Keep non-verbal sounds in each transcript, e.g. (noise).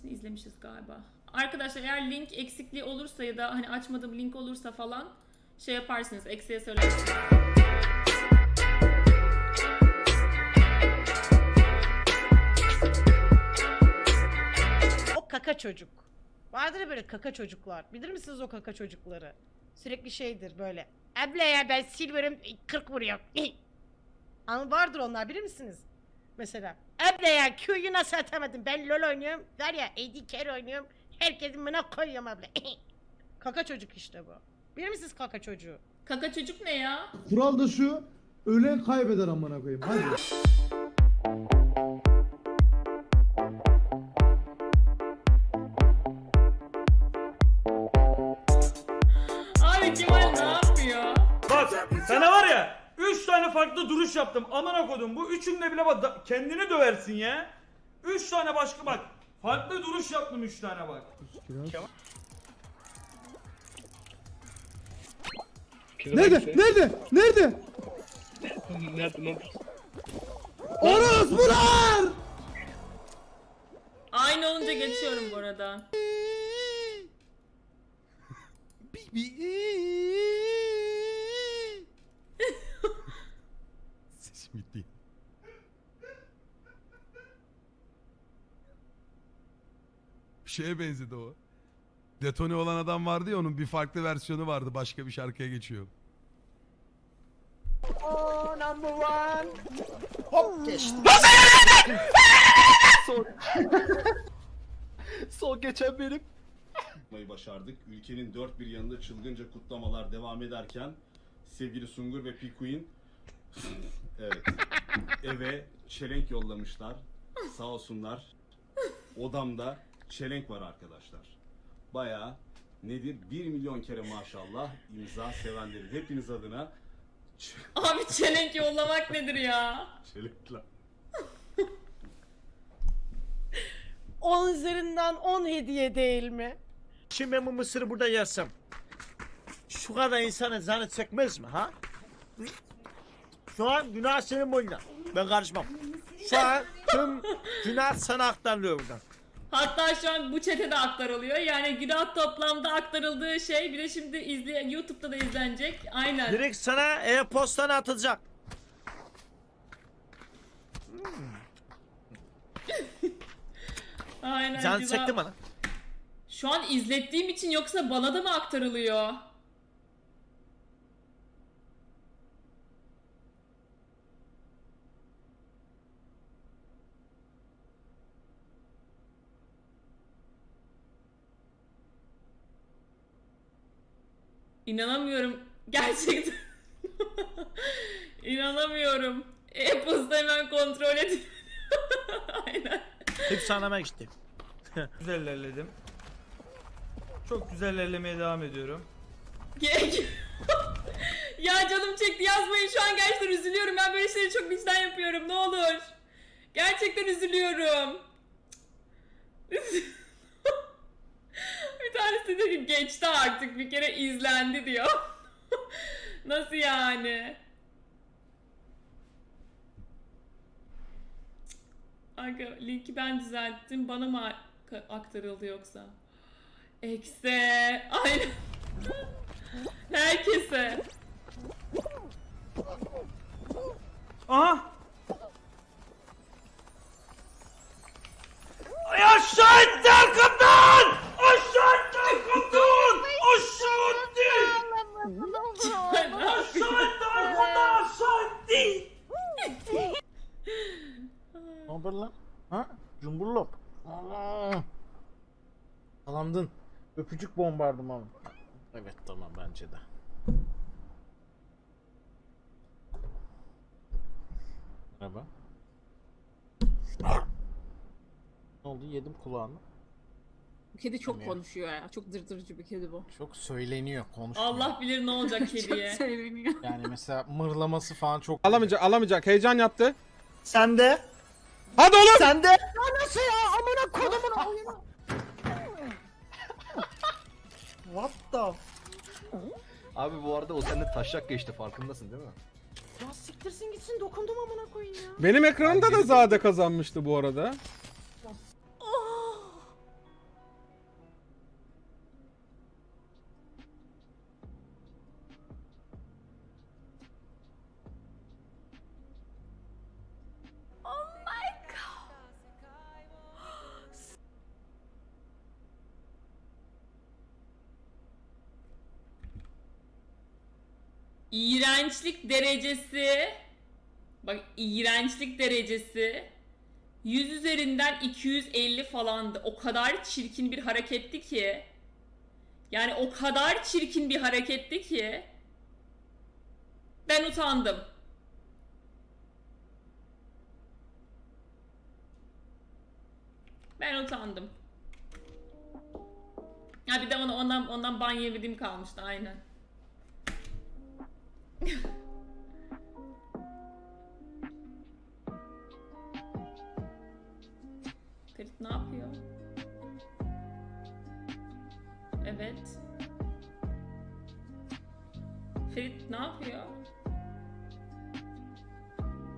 hepsini izlemişiz galiba. Arkadaşlar eğer link eksikliği olursa ya da hani açmadığım link olursa falan şey yaparsınız. Eksiye söylersiniz. O kaka çocuk. Vardır ya böyle kaka çocuklar. Bilir misiniz o kaka çocukları? Sürekli şeydir böyle. Abla ya ben silver'ım 40 vuruyorum. (laughs) Ama vardır onlar bilir misiniz? Mesela. Abla ya Q'yu nasıl atamadım? Ben LoL oynuyorum. Var ya AD carry oynuyorum. Herkesin bana koyuyorum abla. (laughs) kaka çocuk işte bu. Bilir misiniz kaka çocuğu? Kaka çocuk ne ya? Kural da şu. Ölen kaybeder amına koyayım. Hadi. Farklı duruş yaptım. Aman kodum bu üçünde bile bak da- kendini döversin ya. 3 tane başka bak. Farklı duruş yaptım 3 tane bak. Nerede? Nerede? Nerede? (laughs) Nerede lan? Orospular! Aynı olunca geçiyorum bu arada gitti. Bir şeye benzedi o. Detone olan adam vardı ya onun bir farklı versiyonu vardı. Başka bir şarkıya geçiyor. (laughs) Son geçen benim. yapmayı başardık. Ülkenin dört bir yanında çılgınca kutlamalar devam ederken sevgili Sungur ve Pikuin (laughs) evet eve çelenk yollamışlar. Sağ olsunlar. Odamda çelenk var arkadaşlar. Baya nedir? 1 milyon kere maşallah imza sevenlerin hepiniz adına ç- Abi çelenk yollamak nedir ya? çelenkler. 10 üzerinden 10 hediye değil mi? Şimdi ben bu mısırı burada yersem şu kadar insana canı çekmez mi ha? Şu an günah senin boynuna. Ben karışmam. Şu an tüm günah sana aktarılıyor buradan. Hatta şu an bu çetede aktarılıyor. Yani günah toplamda aktarıldığı şey bir de şimdi izle YouTube'da da izlenecek. Aynen. Direkt sana e-postana atılacak. Aynen. Can güzel. çekti bana. Şu an izlettiğim için yoksa bana da mı aktarılıyor? İnanamıyorum. Gerçekten. İnanamıyorum. E-posta hemen kontrol edin. (laughs) Aynen. Hepsi anama gitti. (laughs) Güzel ilerledim. Çok güzel ilerlemeye devam ediyorum. Gerek. (laughs) ya canım çekti yazmayın şu an gerçekten üzülüyorum. Ben böyle şeyleri çok vicdan yapıyorum ne olur. Gerçekten üzülüyorum. Tanesi diyor ki geçti artık bir kere izlendi diyor. (laughs) Nasıl yani? Aga linki ben düzelttim bana mı ak- aktarıldı yoksa? Ekse. Aynen. (laughs) Herkese. Aha! Ay aşağı etti arkamdan! Aşağı arkamdan! Aşağı etti! Aşağı etti arkamdan! Aşağı etti! Ne haber lan? Ha? Cumburlop. Aa. Alandın. Öpücük bombardımanı. Evet tamam bence de. Merhaba. Ne oldu? Yedim kulağını. Kedi çok Bilmiyorum. konuşuyor ya. Çok dırdırıcı bir kedi bu. Çok söyleniyor, konuşmuyor. Allah bilir ne olacak kediye. Çok (laughs) söyleniyor. Yani mesela mırlaması falan çok... Alamayacak, alamayacak. Heyecan yaptı. Sen de. Hadi oğlum. Sen de. Ya nasıl ya? Amına kodumun (laughs) oyunu. What the Abi bu arada o sende taşak geçti farkındasın değil mi? Ya siktirsin gitsin dokundum amına koyayım ya. Benim ekranımda da Zade kazanmıştı bu arada. İğrençlik derecesi bak iğrençlik derecesi 100 üzerinden 250 falandı. O kadar çirkin bir hareketti ki yani o kadar çirkin bir hareketti ki ben utandım. Ben utandım. Ha bir de ona ondan ondan ban kalmıştı aynen. Ferit ne yapıyor? Evet. Ferit ne yapıyor?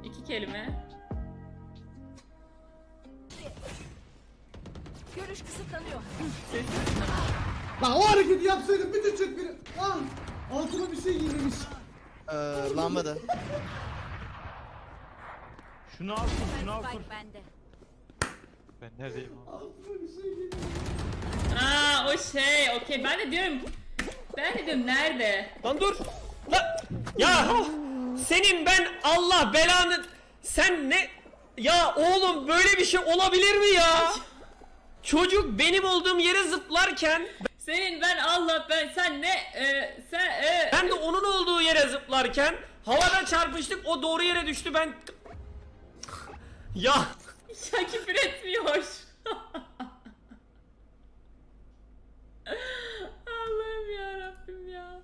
İki kelime. Görüş kısıtlanıyor. Lan o hareketi yapsaydım bir de çek beni. Ah! Altıma bir şey giymemiş. Ee, lambada. Şunu al, şunu al. bende. Altıma bir şey giymemiş. Aa o şey okey ben de diyorum ben de diyorum nerede? Lan dur. Lan. Ya senin ben Allah belanı sen ne ya oğlum böyle bir şey olabilir mi ya? Çocuk benim olduğum yere zıplarken Senin ben Allah ben sen ne e, sen e, ben de onun olduğu yere zıplarken havada çarpıştık o doğru yere düştü ben ya! Ya küfür etmiyor. Allah'ım ya Rabbim ya.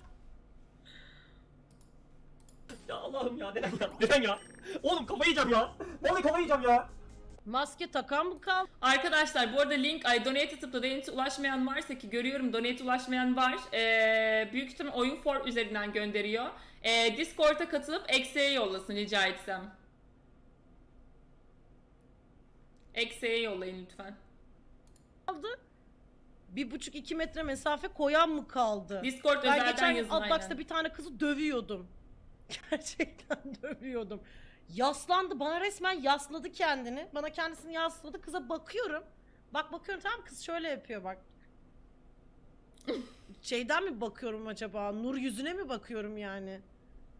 ya Allah'ım ya neden ya? Neden ya? Oğlum kafayı yiyeceğim ya. Vallahi kafayı yiyeceğim ya Maske takan mı kaldı? Arkadaşlar bu arada link ay donate atıp da donate ulaşmayan varsa ki görüyorum donate ulaşmayan var. Ee, büyük ihtimal oyun for üzerinden gönderiyor. Ee, Discord'a katılıp eksiğe yollasın rica etsem. Eksiğe yollayın lütfen. Bir buçuk iki metre mesafe koyan mı kaldı? Discord Ben özelden geçen gün yazın aynen. bir tane kızı dövüyordum. (laughs) Gerçekten dövüyordum. Yaslandı bana resmen yasladı kendini. Bana kendisini yasladı. Kıza bakıyorum. Bak bakıyorum tamam kız şöyle yapıyor bak. (laughs) Şeyden mi bakıyorum acaba? Nur yüzüne mi bakıyorum yani?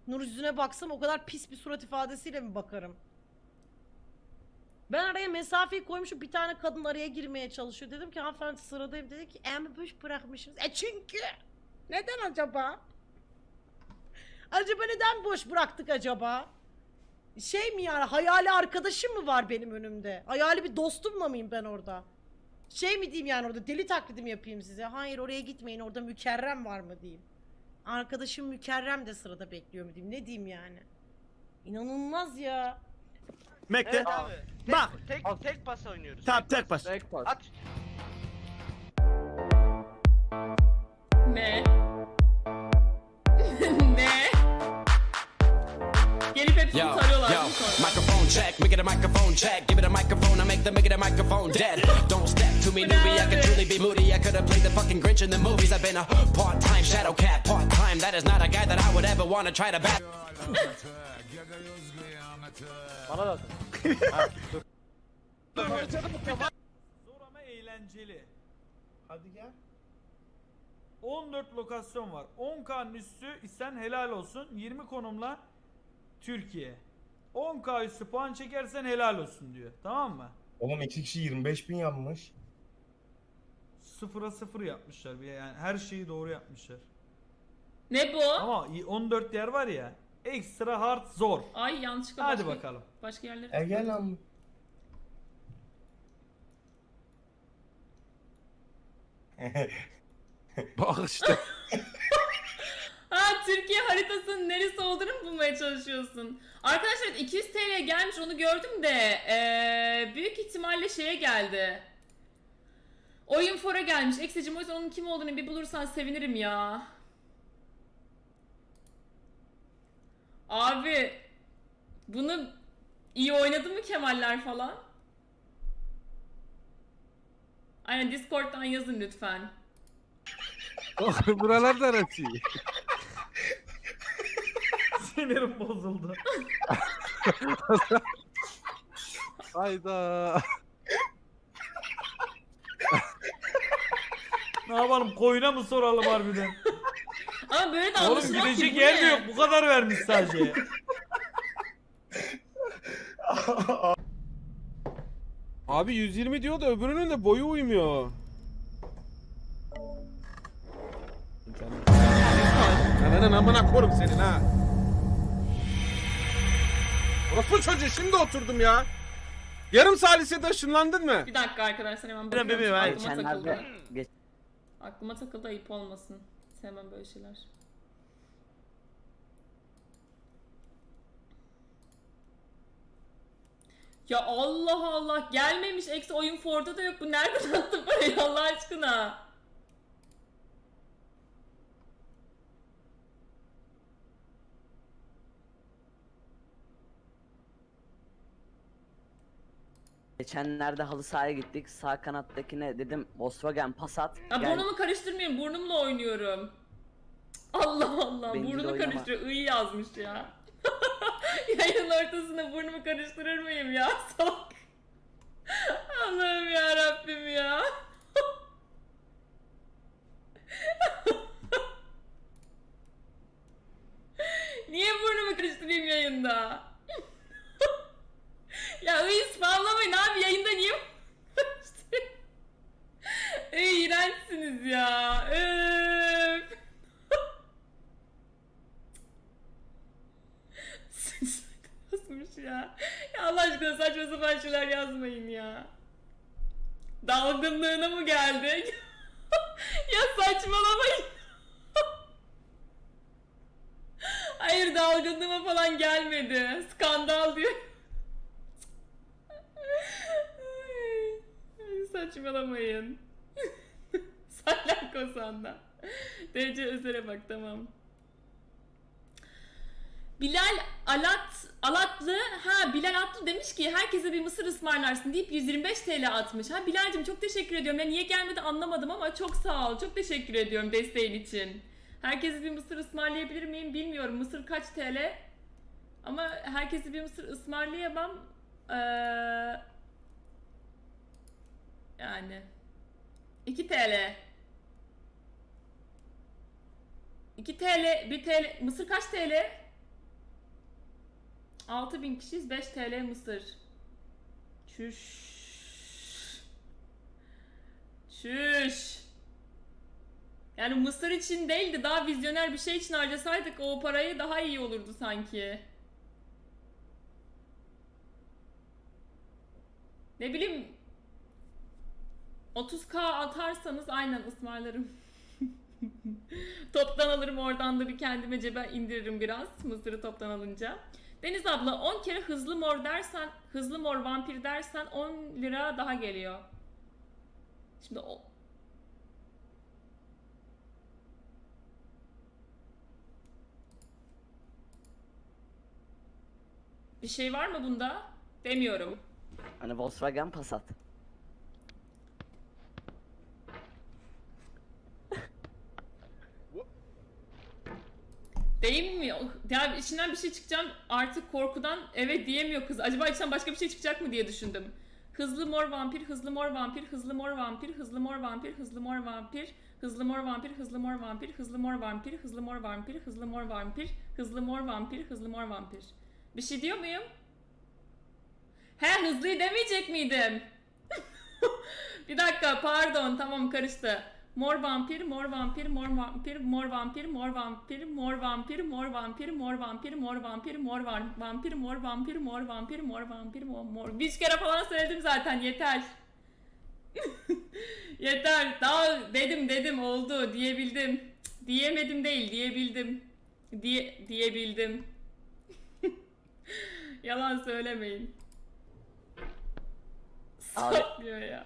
Nur yüzüne baksam o kadar pis bir surat ifadesiyle mi bakarım? Ben araya mesafeyi koymuşum bir tane kadın araya girmeye çalışıyor. Dedim ki hanımefendi sıradayım. Dedi ki em boş bırakmışsınız. E çünkü. Neden acaba? Acaba neden boş bıraktık acaba? Şey mi yani hayali arkadaşım mı var benim önümde? Hayali bir dostumla mıyım ben orada? Şey mi diyeyim yani orada deli taklidim yapayım size? Hayır oraya gitmeyin orada mükerrem var mı diyeyim. Arkadaşım mükerrem de sırada bekliyor mu diyeyim. Ne diyeyim yani? İnanılmaz ya. Bekle. abi. Bak. Tek tek pas oynuyoruz. Tamam tek bas. At. Ne? ne? Tarıyorlar mi sonra? Microphone check, make it a microphone check. Give it a microphone, I make the make it a microphone dead. Don't step to me, newbie. I could truly be moody. I could have played the fucking Grinch in the movies. I've been a part-time shadow cat, part-time. That is not a guy that I would ever want to try to bat. Zor ama eğlenceli. Hadi gel. 14 lokasyon var. 10K'nın üstü isen helal olsun. 20 konumla Türkiye. 10K üstü puan çekersen helal olsun diyor. Tamam mı? Oğlum iki kişi 25 bin yapmış. Sıfıra sıfır yapmışlar. bir Yani her şeyi doğru yapmışlar. Ne bu? Ama 14 yer var ya. Ekstra hard zor. Ay yanlışlıkla Hadi başka, bakalım. başka yerlere E gel lan. Bak işte. (laughs) Türkiye haritasının neresi olduğunu mu bulmaya çalışıyorsun? Arkadaşlar 200 TL gelmiş onu gördüm de eee, büyük ihtimalle şeye geldi. Oyun fora gelmiş. Eksicim o yüzden onun kim olduğunu bir bulursan sevinirim ya. Abi bunu iyi oynadı mı Kemaller falan? Aynen Discord'dan yazın lütfen. Buralar da neresi? Sinirim bozuldu. (laughs) Hayda. ne yapalım koyuna mı soralım harbiden? Ama böyle de Oğlum anlaşılmaz ki, gidecek bu yer de ne? yok. Bu kadar vermiş sadece. (laughs) Abi 120 diyor da öbürünün de boyu uymuyor. Ananın amına korum senin ha. Orospu çocuğu şimdi oturdum ya. Yarım salisede ışınlandın mı? Bir dakika arkadaşlar hemen bakıyorum. bebeğim, Aklıma hayır. takıldı. Geç- Aklıma takıldı ayıp olmasın. Sevmem böyle şeyler. Ya Allah Allah gelmemiş eksi oyun Ford'da da yok. Bu nereden (laughs) attı parayı Allah aşkına? Geçenlerde halı sahaya gittik. Sağ kanattakine dedim Volkswagen Passat. Ya Gel- burnumu karıştırmayın burnumla oynuyorum. Allah Allah Bencil burnumu oynama. karıştırıyor. İyi yazmış ya. (laughs) Yayının ortasında burnumu karıştırır mıyım ya? (laughs) Salak. Allah'ım ya Rabbim ya. (laughs) Niye burnumu karıştırayım yayında? ya iyi spamlamayın abi yayında niye karıştırayım? Ey iğrençsiniz ya. Öf. yazmış ya. Ya Allah aşkına saçma sapan şeyler yazmayın ya. Dalgınlığına mı geldik? (laughs) ya saçmalamayın. (laughs) Hayır dalgınlığıma falan gelmedi. Skandal diyor. (laughs) Ay, Saçmalamayın. Salak sanda. DC Özer'e bak tamam. Bilal Alat Alatlı ha Bilal Atlı demiş ki herkese bir mısır ısmarlarsın deyip 125 TL atmış. Ha Bilal'cim çok teşekkür ediyorum. Ya niye gelmedi anlamadım ama çok sağ ol. Çok teşekkür ediyorum desteğin için. Herkese bir mısır ısmarlayabilir miyim bilmiyorum. Mısır kaç TL? Ama herkese bir mısır ısmarlayamam. Ee, yani 2 TL. 2 TL, 1 TL. Mısır kaç TL? 6000 kişiyiz 5 TL mısır. Çüş. Çüş. Yani mısır için değil de daha vizyoner bir şey için harcasaydık o parayı daha iyi olurdu sanki. Ne bileyim 30k atarsanız aynen ısmarlarım. (laughs) toptan alırım oradan da bir kendime cebe indiririm biraz mısırı toptan alınca. Deniz abla 10 kere hızlı mor dersen, hızlı mor vampir dersen 10 lira daha geliyor. Şimdi o... Bir şey var mı bunda? Demiyorum. Hani Volkswagen Passat. Değil mi? Ya içinden bir şey çıkacağım artık korkudan evet diyemiyor kız. Acaba içinden başka bir şey çıkacak mı diye düşündüm. Hızlı mor vampir, hızlı mor vampir, hızlı mor vampir, hızlı mor vampir, hızlı mor vampir, hızlı mor vampir, hızlı mor vampir, hızlı mor vampir, hızlı mor vampir, hızlı mor vampir, hızlı mor vampir, hızlı mor vampir. Bir şey diyor muyum? He hızlıyı demeyecek miydim? bir dakika pardon tamam karıştı. Mor vampir, mor vampir, mor vampir, mor vampir, mor vampir, mor vampir, mor vampir, mor vampir, mor vampir, mor vampir, mor vampir, mor vampir, mor vampir, mor mor. Bir kere falan söyledim zaten yeter. yeter. Daha dedim dedim oldu diyebildim. Diyemedim değil diyebildim. Diye diyebildim. Yalan söylemeyin. Abi- ya.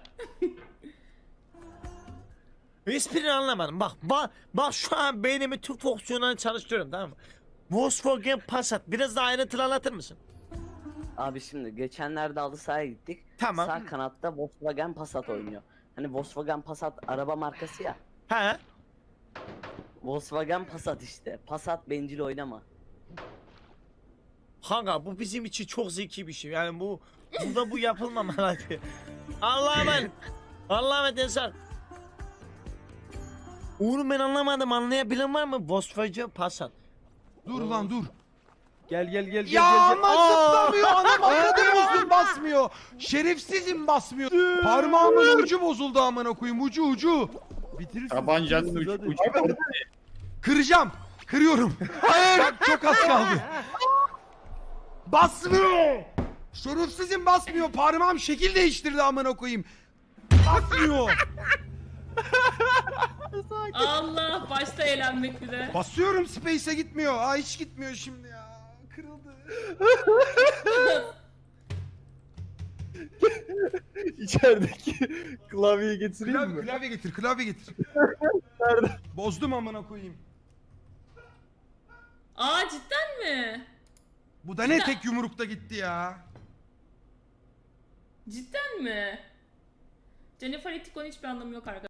Hiçbirini anlamadım. Bak, bak, bak şu an beynimi tüm fonksiyonlarını çalıştırıyorum tamam mı? Volkswagen Passat. Biraz daha ayrıntılı anlatır mısın? Abi şimdi geçenlerde halı sahaya gittik. Tamam. Sağ kanatta Volkswagen Passat oynuyor. Hani Volkswagen Passat araba markası ya. He? Volkswagen Passat işte. Passat bencil oynama. Kanka bu bizim için çok zeki bir şey. Yani bu burada bu yapılmamalı. (laughs) Allah'a emanet. Allah'a emanet Ensar. Uğur ben anlamadım anlayabilen var mı? Volkswagen Passat. Dur lan dur. Gel gel gel gel Ya gel. ama zıplamıyor anam (laughs) anladım bozul basmıyor. Şerefsizim basmıyor. Parmağımın ucu bozuldu amına koyayım ucu ucu. Bitirirsin. Tabancanın ucu, ucu. Kıracağım. Kırıyorum. Hayır. Çok az kaldı. Basmıyor. Şerefsizim basmıyor. Parmağım şekil değiştirdi amına koyayım. Basmıyor. Allah başta eğlenmek bir de. Basıyorum space'e gitmiyor. Aa hiç gitmiyor şimdi ya. Kırıldı. (laughs) İçerideki klavyeyi getireyim Klavye, mi? klavye getir, klavye getir. Bozdum amına koyayım. Aa cidden mi? Bu da ne tek yumrukta gitti ya. Cidden mi? Jennifer Etikon hiçbir anlamı yok arkadaşlar.